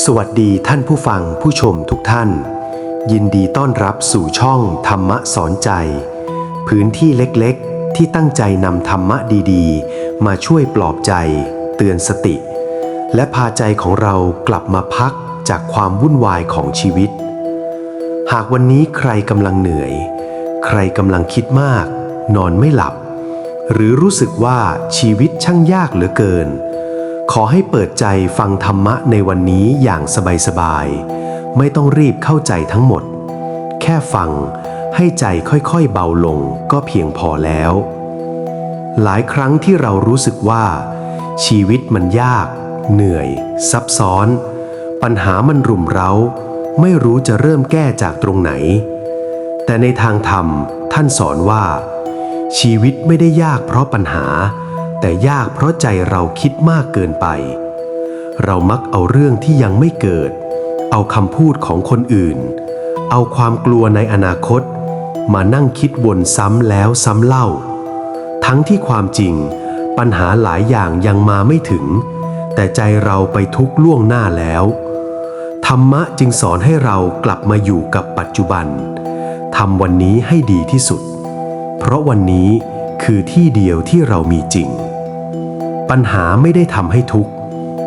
สวัสดีท่านผู้ฟังผู้ชมทุกท่าน ยินดีต้อนรับสู่ช่องธรรมะสอนใจ พื้นที่เล็กๆ ที่ตั้งใจนำธรรมะดีๆ มาช่วยปลอบใจ เตือนสติ และพาใจของเรากลับมาพักจากความวุ่นวายของชีวิต หากวันนี้ใครกำลังเหนื่อย ใครกำลังคิดมาก นอนไม่หลับ หรือรู้สึกว่าชีวิตช่างยากเหลือเกิน ขอให้เปิดใจฟังธรรมะในวันนี้อย่างสบายๆ ไม่ต้องรีบเข้าใจทั้งหมด แค่ฟังให้ใจค่อยๆเบาลงก็เพียงพอแล้ว หลายครั้งที่เรารู้สึกว่า ชีวิตมันยาก เหนื่อย ซับซ้อน ปัญหามันรุมเร้า ไม่รู้จะเริ่มแก้จากตรงไหน แต่ในทางธรรมท่านสอนว่า ชีวิตไม่ได้ยากเพราะปัญหา แต่ยากเพราะใจเราคิดมากเกินไป เรามักเอาเรื่องที่ยังไม่เกิด เอาคำพูดของคนอื่น เอาความกลัวในอนาคต มานั่งคิดวนซ้ำแล้วซ้ำเล่า ทั้งที่ความจริง ปัญหาหลายอย่างยังมาไม่ถึง แต่ใจเราไปทุกล่วงหน้าแล้ว ธรรมะจึงสอนให้เรากลับมาอยู่กับปัจจุบันทำวันนี้ให้ดีที่สุด เพราะวันนี้คือที่เดียวที่เรามีจริง ปัญหาไม่ได้ทำให้ทุกข์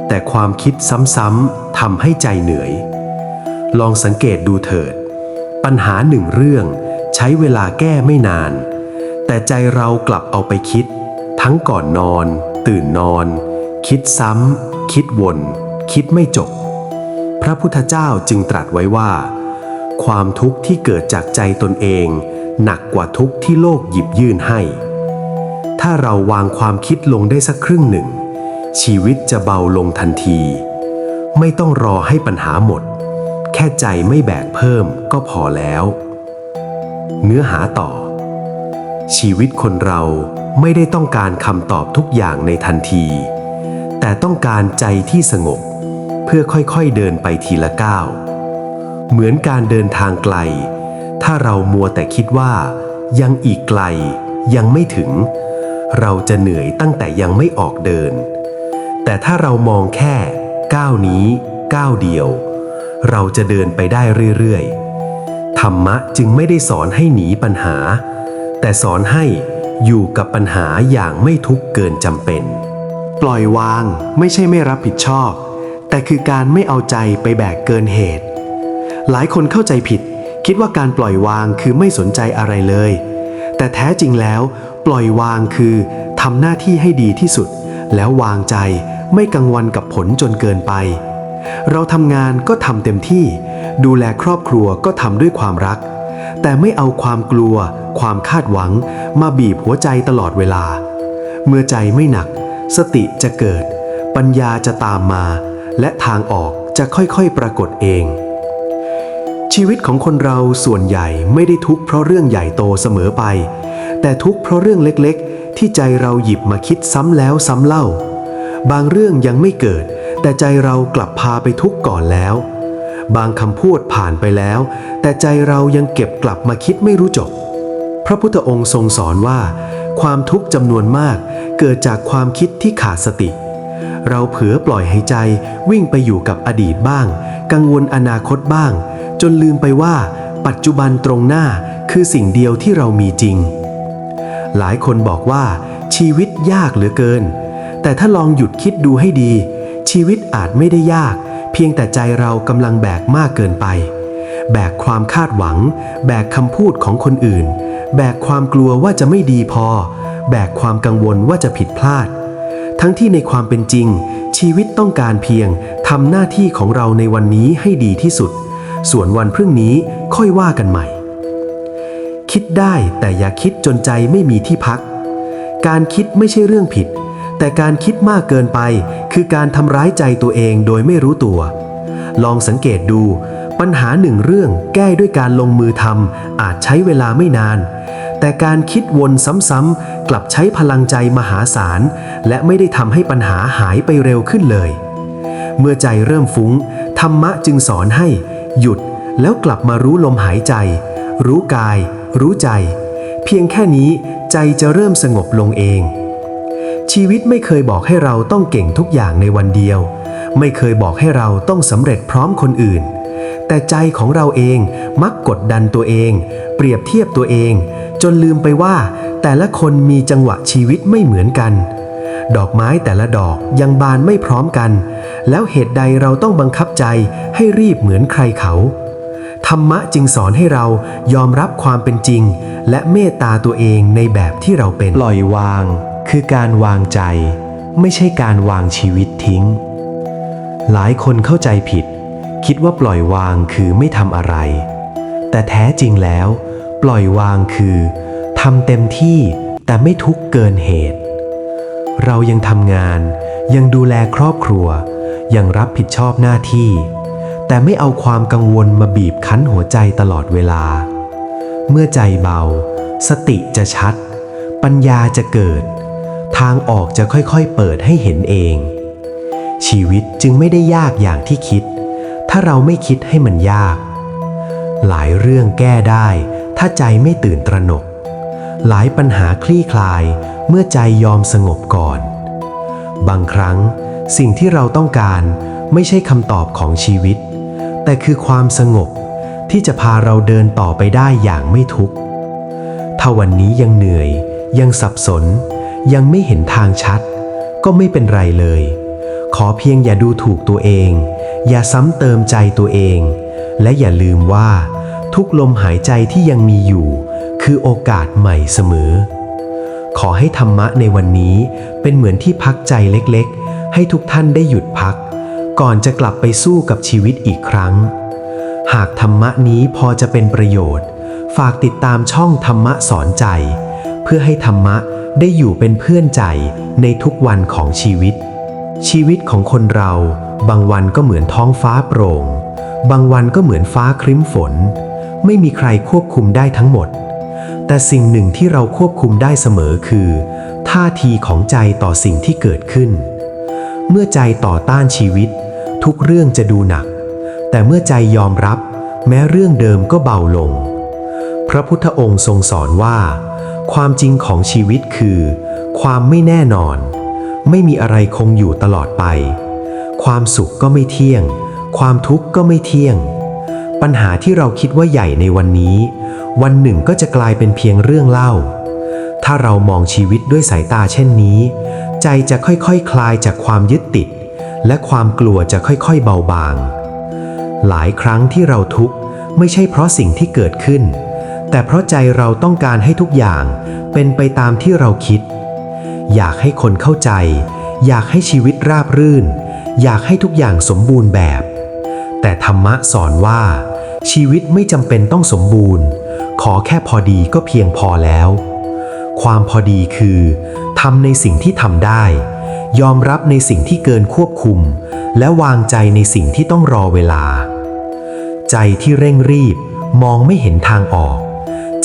แต่ความคิดซ้ำๆทำให้ใจเหนื่อย ลองสังเกตดูเถิด ปัญหาหนึ่งเรื่องใช้เวลาแก้ไม่นาน แต่ใจเรากลับเอาไปคิด ทั้งก่อนนอน ตื่นนอน คิดซ้ำคิดวน คิดไม่จบ พระพุทธเจ้าจึงตรัสไว้ว่า ความทุกข์ที่เกิดจากใจตนเอง หนักกว่าทุกข์ที่โลกหยิบยื่นให้ ถ้าเราวางความคิดลงได้สักครึ่งหนึ่ง ชีวิตจะเบาลงทันที ไม่ต้องรอให้ปัญหาหมด แค่ใจไม่แบกเพิ่มก็พอแล้ว เนื้อหาต่อ ชีวิตคนเราไม่ได้ต้องการคำตอบทุกอย่างในทันที แต่ต้องการใจที่สงบ เพื่อค่อยๆเดินไปทีละก้าว เหมือนการเดินทางไกล ถ้าเรามัวแต่คิดว่า ยังอีกไกลยังไม่ถึง เราจะเหนื่อยตั้งแต่ยังไม่ออกเดิน แต่ถ้าเรามองแค่ก้าวนี้ก้าวเดียว เราจะเดินไปได้เรื่อยๆ ธรรมะจึงไม่ได้สอนให้หนีปัญหา แต่สอนให้อยู่กับปัญหาอย่างไม่ทุกข์เกินจำเป็น ปล่อยวางไม่ใช่ไม่รับผิดชอบ แต่คือการไม่เอาใจไปแบกเกินเหตุ หลายคนเข้าใจผิด คิดว่าการปล่อยวางคือไม่สนใจอะไรเลย แต่แท้จริงแล้ว ปล่อยวางคือทำหน้าที่ให้ดีที่สุด แล้ววางใจไม่กังวลกับผลจนเกินไป เราทำงานก็ทำเต็มที่ ดูแลครอบครัวก็ทำด้วยความรัก แต่ไม่เอาความกลัว ความคาดหวัง มาบีบหัวใจตลอดเวลา เมื่อใจไม่หนัก สติจะเกิด ปัญญาจะตามมา และทางออกจะค่อยๆปรากฏเองชีวิตของคนเราส่วนใหญ่ไม่ได้ทุกข์เพราะเรื่องใหญ่โตเสมอไป แต่ทุกข์เพราะเรื่องเล็กๆ ที่ใจเราหยิบมาคิดซ้ำแล้วซ้ำเล่า บางเรื่องยังไม่เกิด แต่ใจเรากลับพาไปทุกข์ก่อนแล้ว บางคำพูดผ่านไปแล้ว แต่ใจเรายังเก็บกลับมาคิดไม่รู้จบ พระพุทธองค์ทรงสอนว่า ความทุกข์จำนวนมาก เกิดจากความคิดที่ขาดสติ เราเผลอปล่อยให้ใจวิ่งไปอยู่กับอดีตบ้าง กังวลอนาคตบ้าง จนลืมไปว่า ปัจจุบันตรงหน้าคือสิ่งเดียวที่เรามีจริง หลายคนบอกว่าชีวิตยากเหลือเกิน แต่ถ้าลองหยุดคิดดูให้ดี ชีวิตอาจไม่ได้ยาก เพียงแต่ใจเรากำลังแบกมากเกินไป แบกความคาดหวัง แบกคำพูดของคนอื่น แบกความกลัวว่าจะไม่ดีพอ แบกความกังวลว่าจะผิดพลาด ทั้งที่ในความเป็นจริง ชีวิตต้องการเพียงทำหน้าที่ของเราในวันนี้ให้ดีที่สุด ส่วนวันพรุ่งนี้ค่อยว่ากันใหม่ คิดได้แต่อย่าคิดจนใจไม่มีที่พัก การคิดไม่ใช่เรื่องผิด แต่การคิดมากเกินไป คือการทำร้ายใจตัวเองโดยไม่รู้ตัว ลองสังเกตดู ปัญหาหนึ่งเรื่องแก้ด้วยการลงมือทำอาจใช้เวลาไม่นาน แต่การคิดวนซ้ำๆกลับใช้พลังใจมหาศาล และไม่ได้ทำให้ปัญหาหายไปเร็วขึ้นเลย เมื่อใจเริ่มฟุ้ง ธรรมะจึงสอนให้ หยุดแล้วกลับมารู้ลมหายใจ รู้กาย รู้ใจ เพียงแค่นี้ใจจะเริ่มสงบลงเอง ชีวิตไม่เคยบอกให้เราต้องเก่งทุกอย่างในวันเดียว ไม่เคยบอกให้เราต้องสำเร็จพร้อมคนอื่น แต่ใจของเราเองมักกดดันตัวเอง เปรียบเทียบตัวเอง จนลืมไปว่า แต่ละคนมีจังหวะชีวิตไม่เหมือนกัน ดอกไม้แต่ละดอกยังบานไม่พร้อมกัน แล้วเหตุใดเราต้องบังคับใจให้รีบเหมือนใครเขา ธรรมะจึงสอนให้เรายอมรับความเป็นจริง และเมตตาตัวเองในแบบที่เราเป็น ปล่อยวาง คือการวางใจ ไม่ใช่การวางชีวิตทิ้ง หลายคนเข้าใจผิด คิดว่าปล่อยวางคือไม่ทำอะไร แต่แท้จริงแล้ว ปล่อยวางคือทำเต็มที่แต่ไม่ทุกเกินเหตุ เรายังทำงาน ยังดูแลครอบครัว ยังรับผิดชอบหน้าที่ แต่ไม่เอาความกังวลมาบีบคั้นหัวใจตลอดเวลา เมื่อใจเบา สติจะชัด ปัญญาจะเกิด ทางออกจะค่อยๆเปิดให้เห็นเอง ชีวิตจึงไม่ได้ยากอย่างที่คิด ถ้าเราไม่คิดให้มันยาก หลายเรื่องแก้ได้ ถ้าใจไม่ตื่นตระหนก หลายปัญหาคลี่คลายเมื่อใจยอมสงบก่อน บางครั้งสิ่งที่เราต้องการไม่ใช่คำตอบของชีวิต แต่คือความสงบที่จะพาเราเดินต่อไปได้อย่างไม่ทุกข์ถ้าวันนี้ยังเหนื่อย ยังสับสน ยังไม่เห็นทางชัด ก็ไม่เป็นไรเลย ขอเพียงอย่าดูถูกตัวเอง อย่าซ้ำเติมใจตัวเอง และอย่าลืมว่า ทุกลมหายใจที่ยังมีอยู่ คือโอกาสใหม่เสมอ ขอให้ธรรมะในวันนี้เป็นเหมือนที่พักใจเล็กๆ ให้ทุกท่านได้หยุดพัก ก่อนจะกลับไปสู้กับชีวิตอีกครั้ง หากธรรมะนี้พอจะเป็นประโยชน์ ฝากติดตามช่องธรรมะสอนใจ เพื่อให้ธรรมะได้อยู่เป็นเพื่อนใจในทุกวันของชีวิต ชีวิตของคนเรา บางวันก็เหมือนท้องฟ้าโปร่ง บางวันก็เหมือนฟ้าครึ้มฝน ไม่มีใครควบคุมได้ทั้งหมด แต่สิ่งหนึ่งที่เราควบคุมได้เสมอคือ ท่าทีของใจต่อสิ่งที่เกิดขึ้น เมื่อใจต่อต้านชีวิต ทุกเรื่องจะดูหนัก แต่เมื่อใจยอมรับ แม้เรื่องเดิมก็เบาลง พระพุทธองค์ทรงสอนว่า ความจริงของชีวิตคือ ความไม่แน่นอน ไม่มีอะไรคงอยู่ตลอดไป ความสุขก็ไม่เที่ยง ความทุกข์ก็ไม่เที่ยง ปัญหาที่เราคิดว่าใหญ่ในวันนี้ วันหนึ่งก็จะกลายเป็นเพียงเรื่องเล่าถ้าเรามองชีวิตด้วยสายตาเช่นนี้ ใจจะค่อยๆคคลายจากความยึดติด และความกลัวจะค่อยๆเบาบาง หลายครั้งที่เราทุกข์ไม่ใช่เพราะสิ่งที่เกิดขึ้น แต่เพราะใจเราต้องการให้ทุกอย่างเป็นไปตามที่เราคิด อยากให้คนเข้าใจ อยากให้ชีวิตราบรื่น อยากให้ทุกอย่างสมบูรณ์แบบ แต่ธรรมะสอนว่า ชีวิตไม่จำเป็นต้องสมบูรณ์ ขอแค่พอดีก็เพียงพอแล้ว ความพอดีคือทำในสิ่งที่ทำได้ ยอมรับในสิ่งที่เกินควบคุม และวางใจในสิ่งที่ต้องรอเวลา ใจที่เร่งรีบมองไม่เห็นทางออก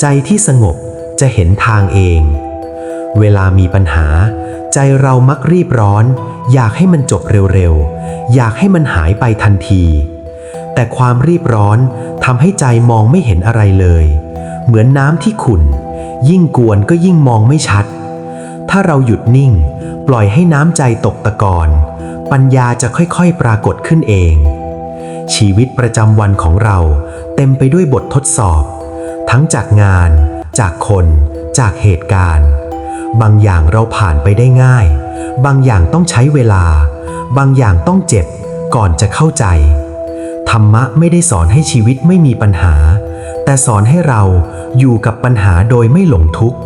ใจที่สงบจะเห็นทางเอง เวลามีปัญหา ใจเรามักรีบร้อน อยากให้มันจบเร็วๆ อยากให้มันหายไปทันที แต่ความรีบร้อนทำให้ใจมองไม่เห็นอะไรเลย เหมือนน้ำที่ขุ่น ยิ่งกวนก็ยิ่งมองไม่ชัด ถ้าเราหยุดนิ่ง ปล่อยให้น้ำใจตกตะกอน ปัญญาจะค่อยๆปรากฏขึ้นเอง ชีวิตประจำวันของเราเต็มไปด้วยบททดสอบ ทั้งจากงาน จากคน จากเหตุการณ์ บางอย่างเราผ่านไปได้ง่าย บางอย่างต้องใช้เวลา บางอย่างต้องเจ็บก่อนจะเข้าใจ ธรรมะไม่ได้สอนให้ชีวิตไม่มีปัญหา แต่สอนให้เราอยู่กับปัญหาโดยไม่หลงทุกข์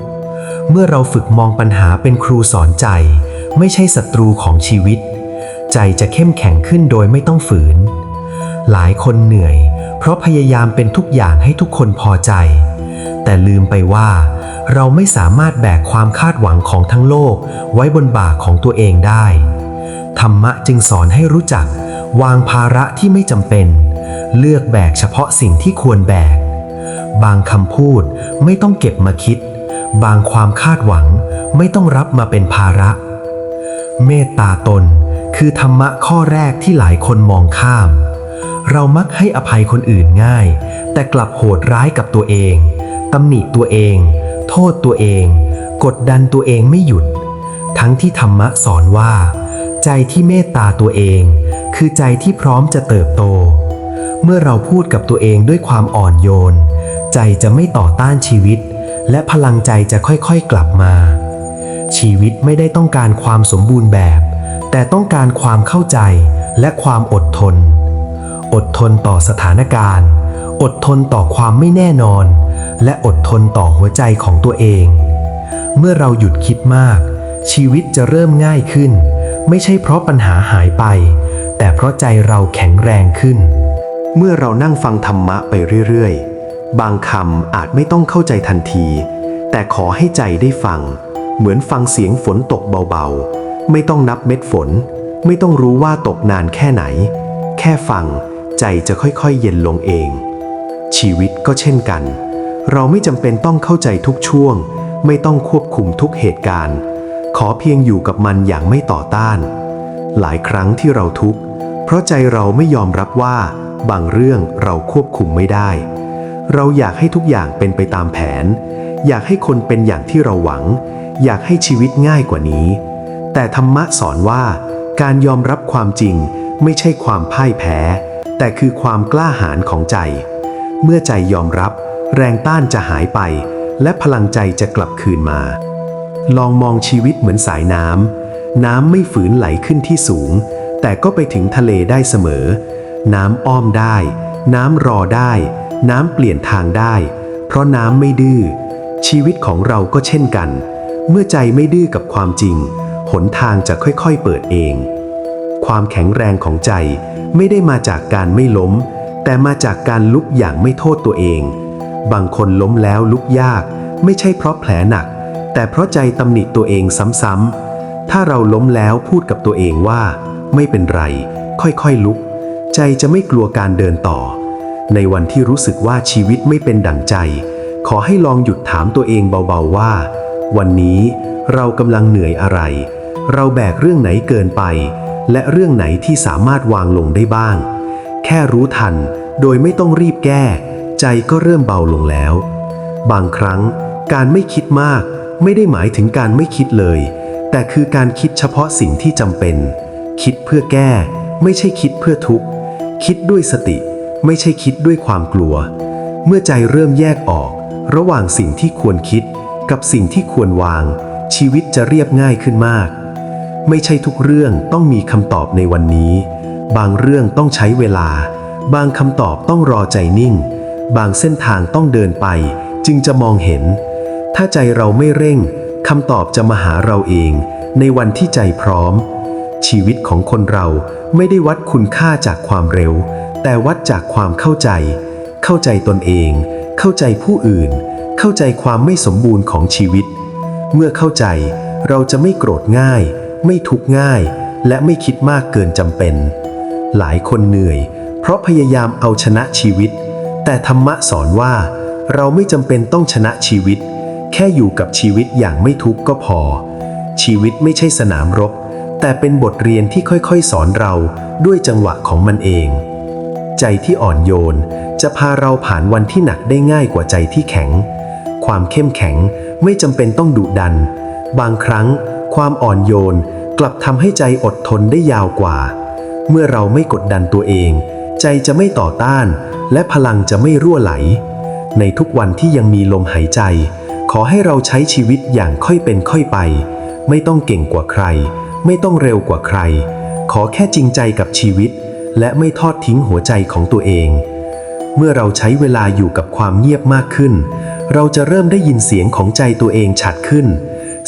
เมื่อเราฝึกมองปัญหาเป็นครูสอนใจ ไม่ใช่ศัตรูของชีวิต ใจจะเข้มแข็งขึ้นโดยไม่ต้องฝืน หลายคนเหนื่อย เพราะพยายามเป็นทุกอย่างให้ทุกคนพอใจ แต่ลืมไปว่า เราไม่สามารถแบกความคาดหวังของทั้งโลกไว้บนบ่าของตัวเองได้ ธรรมะจึงสอนให้รู้จัก วางภาระที่ไม่จำเป็น เลือกแบกเฉพาะสิ่งที่ควรแบก บางคำพูดไม่ต้องเก็บมาคิด บางความคาดหวังไม่ต้องรับมาเป็นภาระ เมตตาตนคือธรรมะข้อแรกที่หลายคนมองข้าม เรามักให้อภัยคนอื่นง่าย แต่กลับโหดร้ายกับตัวเองตำหนิตัวเอง โทษตัวเอง กดดันตัวเองไม่หยุด ทั้งที่ธรรมะสอนว่า ใจที่เมตตาตัวเอง คือใจที่พร้อมจะเติบโต เมื่อเราพูดกับตัวเองด้วยความอ่อนโยน ใจจะไม่ต่อต้านชีวิต และพลังใจจะค่อยๆกลับมา ชีวิตไม่ได้ต้องการความสมบูรณ์แบบ แต่ต้องการความเข้าใจและความอดทน อดทนต่อสถานการณ์ อดทนต่อความไม่แน่นอน และอดทนต่อหัวใจของตัวเอง เมื่อเราหยุดคิดมาก ชีวิตจะเริ่มง่ายขึ้น ไม่ใช่เพราะปัญหาหายไป แต่เพราะใจเราแข็งแรงขึ้น เมื่อเรานั่งฟังธรรมะไปเรื่อยๆ บางคำอาจไม่ต้องเข้าใจทันที แต่ขอให้ใจได้ฟัง เหมือนฟังเสียงฝนตกเบาๆ ไม่ต้องนับเม็ดฝน ไม่ต้องรู้ว่าตกนานแค่ไหน แค่ฟัง ใจจะค่อยๆ เย็นลงเอง ชีวิตก็เช่นกัน เราไม่จำเป็นต้องเข้าใจทุกช่วง ไม่ต้องควบคุมทุกเหตุการณ์ ขอเพียงอยู่กับมันอย่างไม่ต่อต้าน หลายครั้งที่เราทุกข์เพราะใจเราไม่ยอมรับว่า บางเรื่องเราควบคุมไม่ได้ เราอยากให้ทุกอย่างเป็นไปตามแผน อยากให้คนเป็นอย่างที่เราหวัง อยากให้ชีวิตง่ายกว่านี้ แต่ธรรมะสอนว่า การยอมรับความจริงไม่ใช่ความพ่ายแพ้ แต่คือความกล้าหาญของใจ เมื่อใจยอมรับ แรงต้านจะหายไป และพลังใจจะกลับคืนมา ลองมองชีวิตเหมือนสายน้ำน้ำไม่ฝืนไหลขึ้นที่สูง แต่ก็ไปถึงทะเลได้เสมอ น้ำอ้อมได้ น้ำรอได้ น้ำเปลี่ยนทางได้ เพราะน้ำไม่ดื้อ ชีวิตของเราก็เช่นกัน เมื่อใจไม่ดื้อกับความจริง หนทางจะค่อยๆเปิดเอง ความแข็งแรงของใจไม่ได้มาจากการไม่ล้ม แต่มาจากการลุกอย่างไม่โทษตัวเอง บางคนล้มแล้วลุกยาก ไม่ใช่เพราะแผลหนัก แต่เพราะใจตำหนิตัวเองซ้ำๆ ถ้าเราล้มแล้วพูดกับตัวเองว่า ไม่เป็นไร ค่อยๆลุก ใจจะไม่กลัวการเดินต่อ ในวันที่รู้สึกว่าชีวิตไม่เป็นดั่งใจ ขอให้ลองหยุดถามตัวเองเบาๆว่า วันนี้เรากำลังเหนื่อยอะไร เราแบกเรื่องไหนเกินไป และเรื่องไหนที่สามารถวางลงได้บ้าง แค่รู้ทันโดยไม่ต้องรีบแก้ ใจก็เริ่มเบาลงแล้ว บางครั้งการไม่คิดมาก ไม่ได้หมายถึงการไม่คิดเลย แต่คือการคิดเฉพาะสิ่งที่จำเป็น คิดเพื่อแก้ ไม่ใช่คิดเพื่อทุกข์ คิดด้วยสติ ไม่ใช่คิดด้วยความกลัว เมื่อใจเริ่มแยกออก ระหว่างสิ่งที่ควรคิด กับสิ่งที่ควรวาง ชีวิตจะเรียบง่ายขึ้นมาก ไม่ใช่ทุกเรื่องต้องมีคำตอบในวันนี้ บางเรื่องต้องใช้เวลา บางคำตอบต้องรอใจนิ่ง บางเส้นทางต้องเดินไป จึงจะมองเห็น ถ้าใจเราไม่เร่งคำตอบจะมาหาเราเอง ในวันที่ใจพร้อม ชีวิตของคนเราไม่ได้วัดคุณค่าจากความเร็ว แต่วัดจากความเข้าใจ เข้าใจตนเอง เข้าใจผู้อื่น เข้าใจความไม่สมบูรณ์ของชีวิต เมื่อเข้าใจเราจะไม่โกรธง่าย ไม่ทุกข์ง่าย และไม่คิดมากเกินจำเป็น หลายคนเหนื่อย เพราะพยายามเอาชนะชีวิต แต่ธรรมะสอนว่า เราไม่จำเป็นต้องชนะชีวิต แค่อยู่กับชีวิตอย่างไม่ทุกข์ก็พอ ชีวิตไม่ใช่สนามรบแต่เป็นบทเรียนที่ค่อยๆ สอนเราด้วยจังหวะของมันเอง ใจที่อ่อนโยน จะพาเราผ่านวันที่หนักได้ง่ายกว่าใจที่แข็ง ความเข้มแข็งไม่จำเป็นต้องดุดัน บางครั้ง ความอ่อนโยนกลับทำให้ใจอดทนได้ยาวกว่า เมื่อเราไม่กดดันตัวเอง ใจจะไม่ต่อต้าน และพลังจะไม่รั่วไหล ในทุกวันที่ยังมีลมหายใจ ขอให้เราใช้ชีวิตอย่างค่อยเป็นค่อยไป ไม่ต้องเก่งกว่าใคร ไม่ต้องเร็วกว่าใคร ขอแค่จริงใจกับชีวิต และไม่ทอดทิ้งหัวใจของตัวเอง เมื่อเราใช้เวลาอยู่กับความเงียบมากขึ้น เราจะเริ่มได้ยินเสียงของใจตัวเองชัดขึ้น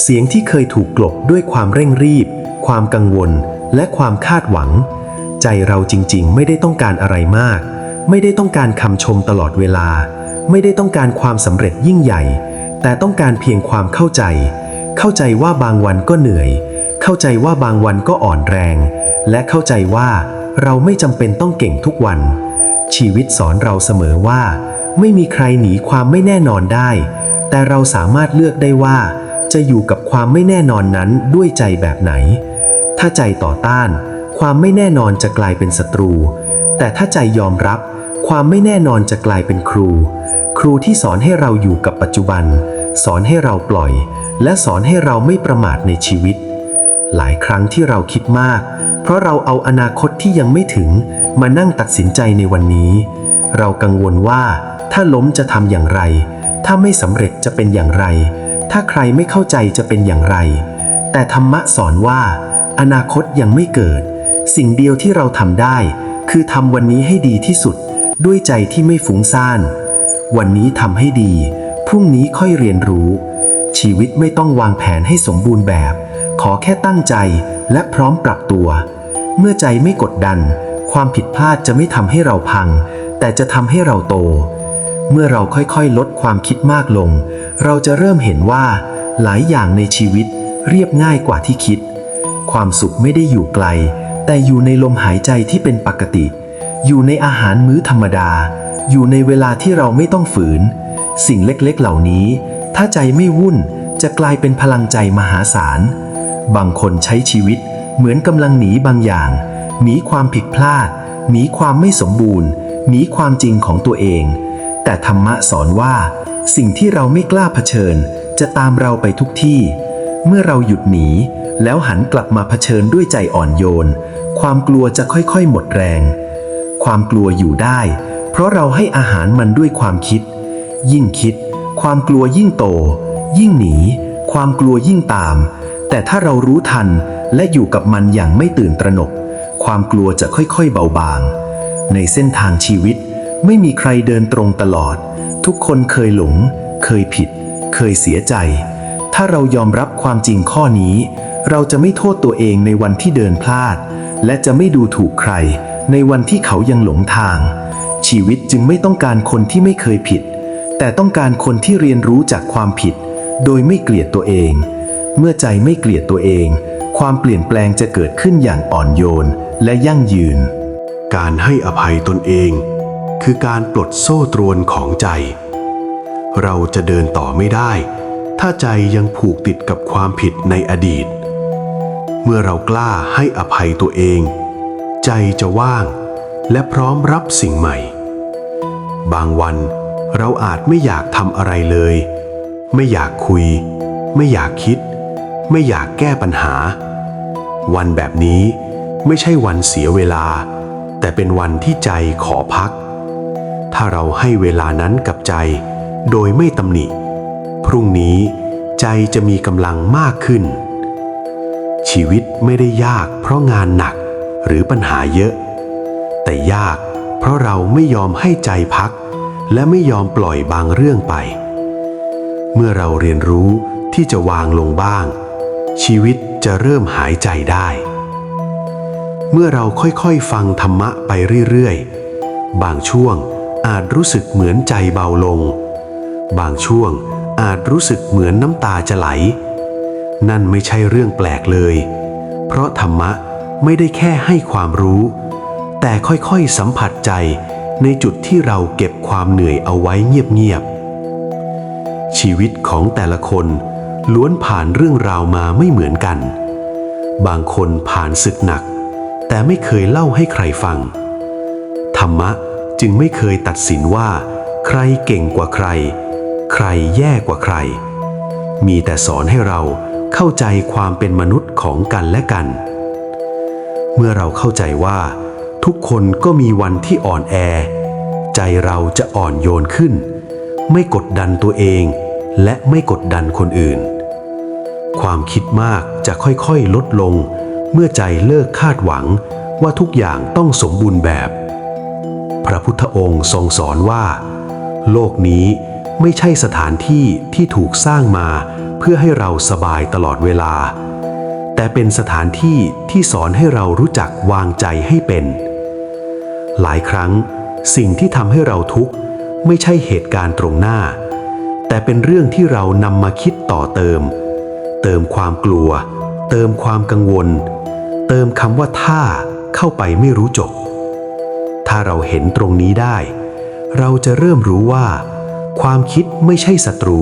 เสียงที่เคยถูกกลบด้วยความเร่งรีบ ความกังวล และความคาดหวัง ใจเราจริงๆ ไม่ได้ต้องการอะไรมาก ไม่ได้ต้องการคำชมตลอดเวลา ไม่ได้ต้องการความสำเร็จยิ่งใหญ่ แต่ต้องการเพียงความเข้าใจ เข้าใจว่าบางวันก็เหนื่อย เข้าใจว่าบางวันก็อ่อนแรง และเข้าใจว่า เราไม่จำเป็นต้องเก่งทุกวัน ชีวิตสอนเราเสมอว่า ไม่มีใครหนีความไม่แน่นอนได้ แต่เราสามารถเลือกได้ว่า จะอยู่กับความไม่แน่นอนนั้นด้วยใจแบบไหน ถ้าใจต่อต้าน ความไม่แน่นอนจะกลายเป็นศัตรู แต่ถ้าใจยอมรับ ความไม่แน่นอนจะกลายเป็นครู ครูที่สอนให้เราอยู่กับปัจจุบัน สอนให้เราปล่อย และสอนให้เราไม่ประมาทในชีวิต หลายครั้งที่เราคิดมาก เพราะเราเอาอนาคตที่ยังไม่ถึงมานั่งตัดสินใจในวันนี้ เรากังวลว่า ถ้าล้มจะทำอย่างไร ถ้าไม่สำเร็จจะเป็นอย่างไร ถ้าใครไม่เข้าใจจะเป็นอย่างไร แต่ธรรมะสอนว่า อนาคตยังไม่เกิด สิ่งเดียวที่เราทำได้ คือทำวันนี้ให้ดีที่สุด ด้วยใจที่ไม่ฟุ้งซ่าน วันนี้ทำให้ดี พรุ่งนี้ค่อยเรียนรู้ ชีวิตไม่ต้องวางแผนให้สมบูรณ์แบบ ขอแค่ตั้งใจและพร้อมปรับตัว เมื่อใจไม่กดดัน ความผิดพลาดจะไม่ทำให้เราพัง แต่จะทำให้เราโต เมื่อเราค่อยๆ ลดความคิดมากลง เราจะเริ่มเห็นว่า หลายอย่างในชีวิตเรียบง่ายกว่าที่คิด ความสุขไม่ได้อยู่ไกล แต่อยู่ในลมหายใจที่เป็นปกติ อยู่ในอาหารมื้อธรรมดา อยู่ในเวลาที่เราไม่ต้องฝืน สิ่งเล็กๆเหล่านี้ ถ้าใจไม่วุ่นจะกลายเป็นพลังใจมหาศาล บางคนใช้ชีวิตเหมือนกำลังหนีบางอย่าง หนีความผิดพลาด หนีความไม่สมบูรณ์ หนีความจริงของตัวเอง แต่ธรรมะสอนว่า สิ่งที่เราไม่กล้าเผชิญ จะตามเราไปทุกที่ เมื่อเราหยุดหนี แล้วหันกลับมาเผชิญด้วยใจอ่อนโยน ความกลัวจะค่อยๆ หมดแรง ความกลัวอยู่ได้ เพราะเราให้อาหารมันด้วยความคิด ยิ่งคิด ความกลัวยิ่งโต ยิ่งหนี ความกลัวยิ่งตาม แต่ถ้าเรารู้ทันและอยู่กับมันอย่างไม่ตื่นตระหนก ความกลัวจะค่อยๆเบาบาง ในเส้นทางชีวิตไม่มีใครเดินตรงตลอด ทุกคนเคยหลง เคยผิด เคยเสียใจ ถ้าเรายอมรับความจริงข้อนี้ เราจะไม่โทษตัวเองในวันที่เดินพลาด และจะไม่ดูถูกใคร ในวันที่เขายังหลงทาง ชีวิตจึงไม่ต้องการคนที่ไม่เคยผิด แต่ต้องการคนที่เรียนรู้จากความผิด โดยไม่เกลียดตัวเอง เมื่อใจไม่เกลียดตัวเอง ความเปลี่ยนแปลงจะเกิดขึ้นอย่างอ่อนโยนและยั่งยืน การให้อภัยตนเอง คือการปลดโซ่ตรวนของใจ เราจะเดินต่อไม่ได้ ถ้าใจยังผูกติดกับความผิดในอดีต เมื่อเรากล้าให้อภัยตัวเอง ใจจะว่าง และพร้อมรับสิ่งใหม่ บางวันเราอาจไม่อยากทำอะไรเลย ไม่อยากคุย ไม่อยากคิด ไม่อยากแก้ปัญหา วันแบบนี้ไม่ใช่วันเสียเวลา แต่เป็นวันที่ใจขอพัก ถ้าเราให้เวลานั้นกับใจ โดยไม่ตำหนิ พรุ่งนี้ใจจะมีกำลังมากขึ้น ชีวิตไม่ได้ยากเพราะงานหนักหรือปัญหาเยอะ แต่ยากเพราะเราไม่ยอมให้ใจพัก และไม่ยอมปล่อยบางเรื่องไป เมื่อเราเรียนรู้ที่จะวางลงบ้าง ชีวิตจะเริ่มหายใจได้ เมื่อเราค่อยๆฟังธรรมะไปเรื่อยๆ บางช่วงอาจรู้สึกเหมือนใจเบาลง บางช่วงอาจรู้สึกเหมือนน้ำตาจะไหล นั่นไม่ใช่เรื่องแปลกเลย เพราะธรรมะไม่ได้แค่ให้ความรู้ แต่ค่อยๆสัมผัสใจในจุดที่เราเก็บความเหนื่อยเอาไว้เงียบๆชีวิตของแต่ละคน ล้วนผ่านเรื่องราวมาไม่เหมือนกัน บางคนผ่านศึกหนัก แต่ไม่เคยเล่าให้ใครฟัง ธรรมะจึงไม่เคยตัดสินว่า ใครเก่งกว่าใคร ใครแย่กว่าใคร มีแต่สอนให้เราเข้าใจความเป็นมนุษย์ของกันและกัน เมื่อเราเข้าใจว่า ทุกคนก็มีวันที่อ่อนแอ ใจเราจะอ่อนโยนขึ้น ไม่กดดันตัวเองและไม่กดดันคนอื่น ความคิดมากจะค่อยๆลดลง เมื่อใจเลิกคาดหวังว่าทุกอย่างต้องสมบูรณ์แบบ พระพุทธองค์ทรงสอนว่า โลกนี้ไม่ใช่สถานที่ที่ถูกสร้างมาเพื่อให้เราสบายตลอดเวลา แต่เป็นสถานที่ที่สอนให้เรารู้จักวางใจให้เป็น หลายครั้งสิ่งที่ทำให้เราทุกข์ไม่ใช่เหตุการณ์ตรงหน้า แต่เป็นเรื่องที่เรานำมาคิดต่อเติม เติมความกลัว เติมความกังวล เติมคำว่าถ้าเข้าไปไม่รู้จบ ถ้าเราเห็นตรงนี้ได้ เราจะเริ่มรู้ว่า ความคิดไม่ใช่ศัตรู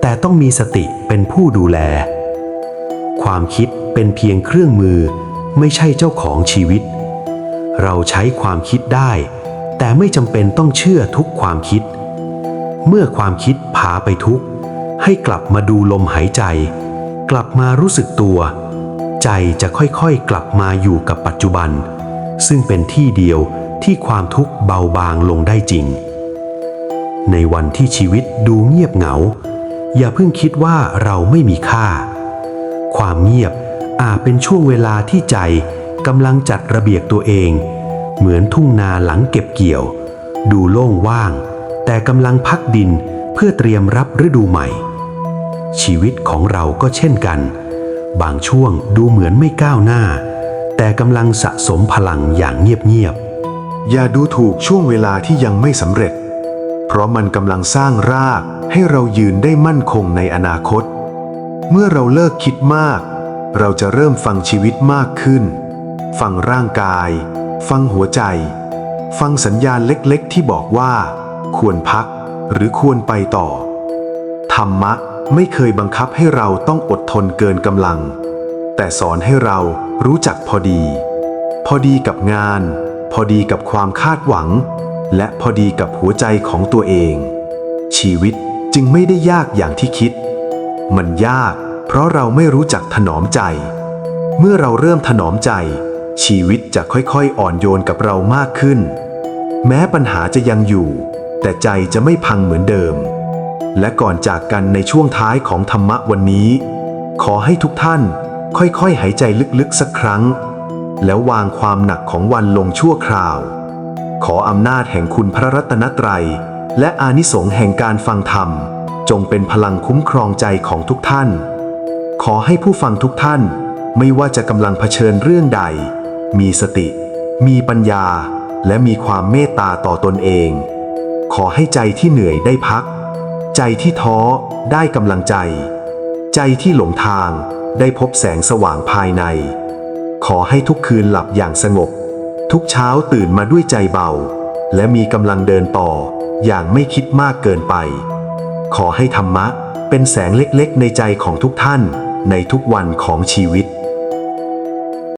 แต่ต้องมีสติเป็นผู้ดูแล ความคิดเป็นเพียงเครื่องมือ ไม่ใช่เจ้าของชีวิต เราใช้ความคิดได้ แต่ไม่จำเป็นต้องเชื่อทุกความคิด เมื่อความคิดพาไปทุกให้กลับมาดูลมหายใจ กลับมารู้สึกตัวใจใจจะค่อยๆกลับมาอยู่กับปัจจุบัน ซึ่งเป็นที่เดียวที่ความทุกข์เบาบางลงได้จริง ในวันที่ชีวิตดูเงียบเหงา อย่าเพิ่งคิดว่าเราไม่มีค่า ความเงียบอาจเป็นช่วงเวลาที่ใจกำลังจัดระเบียบตัวเอง เหมือนทุ่งนาหลังเก็บเกี่ยว ดูโล่งว่าง แต่กำลังพักดินเพื่อเตรียมรับฤดูใหม่ ชีวิตของเราก็เช่นกัน บางช่วงดูเหมือนไม่ก้าวหน้า แต่กำลังสะสมพลังอย่างเงียบๆ อย่าดูถูกช่วงเวลาที่ยังไม่สำเร็จ เพราะมันกำลังสร้างรากให้เรายืนได้มั่นคงในอนาคต เมื่อเราเลิกคิดมาก เราจะเริ่มฟังชีวิตมากขึ้น ฟังร่างกาย ฟังหัวใจ ฟังสัญญาณเล็กๆ ที่บอกว่า ควรพักหรือควรไปต่อ ธรรมะ ไม่เคยบังคับให้เราต้องอดทนเกินกำลัง แต่สอนให้เรารู้จักพอดี พอดีกับงาน พอดีกับความคาดหวัง และพอดีกับหัวใจของตัวเอง ชีวิตจึงไม่ได้ยากอย่างที่คิด มันยากเพราะเราไม่รู้จักถนอมใจ เมื่อเราเริ่มถนอมใจ ชีวิตจะค่อยๆ อ่อนโยนกับเรามากขึ้น แม้ปัญหาจะยังอยู่ แต่ใจจะไม่พังเหมือนเดิม และก่อนจากกันในช่วงท้ายของธรรมะวันนี้ ขอให้ทุกท่านค่อยๆ หายใจลึกๆสักครั้ง แล้ววางความหนักของวันลงชั่วคราว ขออำนาจแห่งคุณพระรัตนตรัย และอานิสงส์แห่งการฟังธรรม จงเป็นพลังคุ้มครองใจของทุกท่าน ขอให้ผู้ฟังทุกท่านไม่ว่าจะกำลังเผชิญเรื่องใด มีสติ มีปัญญา และมีความเมตตาต่อตนเอง ขอให้ใจที่เหนื่อยได้พัก ใจที่ท้อได้กำลังใจ ใจที่หลงทางได้พบแสงสว่างภายใน ขอให้ทุกคืนหลับอย่างสงบ ทุกเช้าตื่นมาด้วยใจเบา และมีกำลังเดินต่ออย่างไม่คิดมากเกินไป ขอให้ธรรมะเป็นแสงเล็กๆในใจของทุกท่านในทุกวันของชีวิต